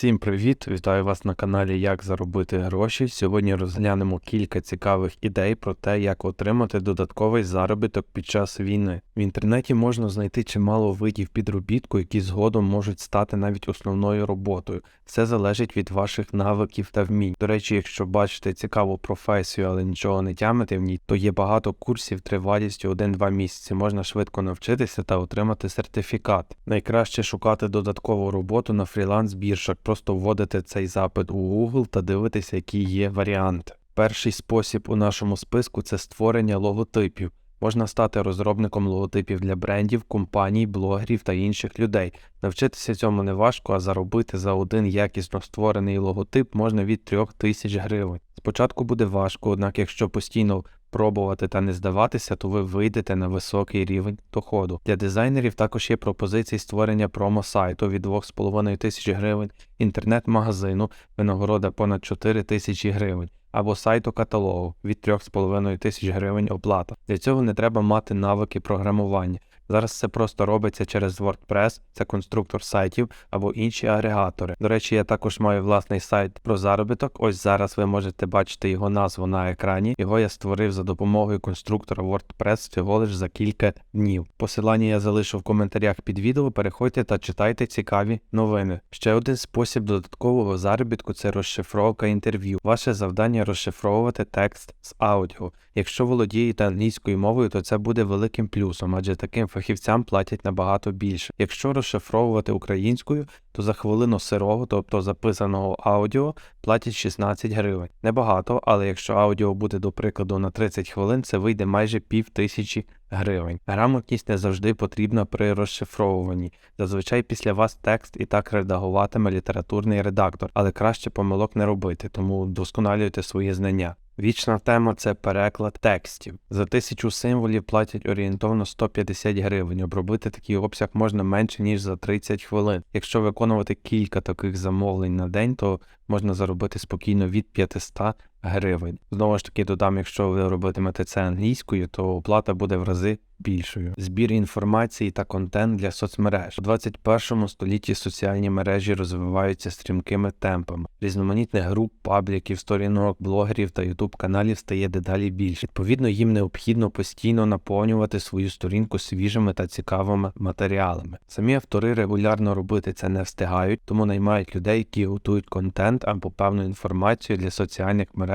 Всім привіт! Вітаю вас на каналі Як заробити гроші. Сьогодні розглянемо кілька цікавих ідей про те, як отримати додатковий заробіток під час війни. В інтернеті можна знайти чимало видів підробітку, які згодом можуть стати навіть основною роботою. Все залежить від ваших навиків та вмінь. До речі, якщо бачите цікаву професію, але нічого не тямите в ній, то є багато курсів тривалістю 1-2 місяці. Можна швидко навчитися та отримати сертифікат. Найкраще шукати додаткову роботу на фріланс біржах. Просто вводите цей запит у Google та дивитеся, які є варіанти. Перший спосіб у нашому списку це створення логотипів. Можна стати розробником логотипів для брендів, компаній, блогерів та інших людей. Навчитися цьому не важко, а заробити за один якісно створений логотип можна від 3000 гривень. Спочатку буде важко, однак якщо постійно пробувати та не здаватися, то ви вийдете на високий рівень доходу. Для дизайнерів також є пропозиції створення промо-сайту від 2,5 тисяч гривень, інтернет-магазину, винагорода понад 4 тисячі гривень. Або сайту каталогу від 3,5 тисяч гривень оплата. Для цього не треба мати навики програмування. Зараз це просто робиться через WordPress, це конструктор сайтів або інші агрегатори. До речі, я також маю власний сайт про заробіток. Ось зараз ви можете бачити його назву на екрані. Його я створив за допомогою конструктора WordPress всього лиш за кілька днів. Посилання я залишу в коментарях під відео. Переходьте та читайте цікаві новини. Ще один спосіб додаткового заробітку це розшифровка інтерв'ю. Ваше завдання розшифровувати текст з аудіо. Якщо володієте англійською мовою, то це буде великим плюсом, адже таким фахівцям платять набагато більше. Якщо розшифровувати українською, то за хвилину сирого, тобто записаного аудіо, платять 16 гривень. Небагато, але якщо аудіо буде, до прикладу, на 30 хвилин, це вийде майже пів тисячі гривень. Грамотність не завжди потрібна при розшифровуванні. Зазвичай після вас текст і так редагуватиме літературний редактор, але краще помилок не робити, тому вдосконалюйте свої знання. Вічна тема це переклад текстів. За тисячу символів платять орієнтовно 150 гривень. Обробити такий обсяг можна менше ніж за 30 хвилин. Якщо виконувати кілька таких замовлень на день, то можна заробити спокійно від 500 гривень. Знову ж таки, додам, якщо ви робитимете це англійською, то оплата буде в рази більшою. Збір інформації та контент для соцмереж у 21 столітті соціальні мережі розвиваються стрімкими темпами. Різноманітних груп, пабліків, сторінок, блогерів та ютуб каналів стає дедалі більше. Відповідно, їм необхідно постійно наповнювати свою сторінку свіжими та цікавими матеріалами. Самі автори регулярно робити це не встигають, тому наймають людей, які готують контент або певну інформацію для соціальних мереж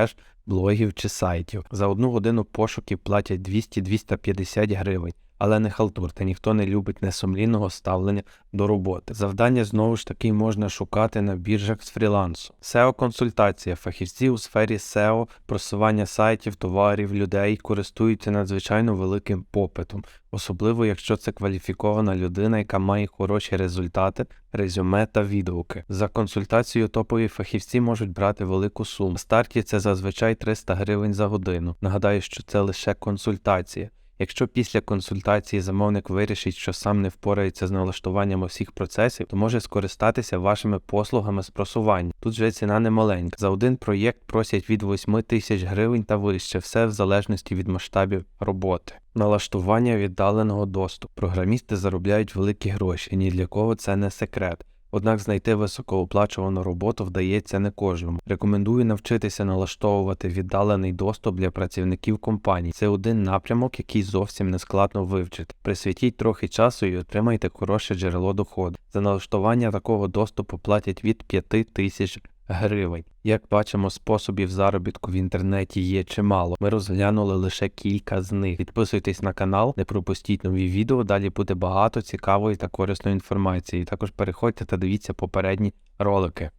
блогів чи сайтів. За одну годину пошуків платять 200-250 гривень. Але не халтурте, ніхто не любить несумлінного ставлення до роботи. Завдання знову ж таки можна шукати на біржах з фрілансу. SEO-консультація. Фахівці у сфері SEO, просування сайтів, товарів, людей користуються надзвичайно великим попитом, особливо якщо це кваліфікована людина, яка має хороші результати, резюме та відгуки. За консультацією топові фахівці можуть брати велику суму. На старті це зазвичай 300 гривень за годину. Нагадаю, що це лише консультація. Якщо після консультації замовник вирішить, що сам не впорається з налаштуванням усіх процесів, то може скористатися вашими послугами з просування. Тут же ціна не маленька. За один проєкт просять від 8 тисяч гривень та вище, все в залежності від масштабів роботи. Налаштування віддаленого доступу. Програмісти заробляють великі гроші, ні для кого це не секрет. Однак знайти високооплачувану роботу вдається не кожному. Рекомендую навчитися налаштовувати віддалений доступ для працівників компаній. Це один напрямок, який зовсім не складно вивчити. Присвятіть трохи часу і отримайте хороше джерело доходу. За налаштування такого доступу платять від 5 тисяч гривень. Як бачимо, способів заробітку в інтернеті є чимало. Ми розглянули лише кілька з них. Підписуйтесь на канал, не пропустіть нові відео. Далі буде багато цікавої та корисної інформації. Також переходьте та дивіться попередні ролики.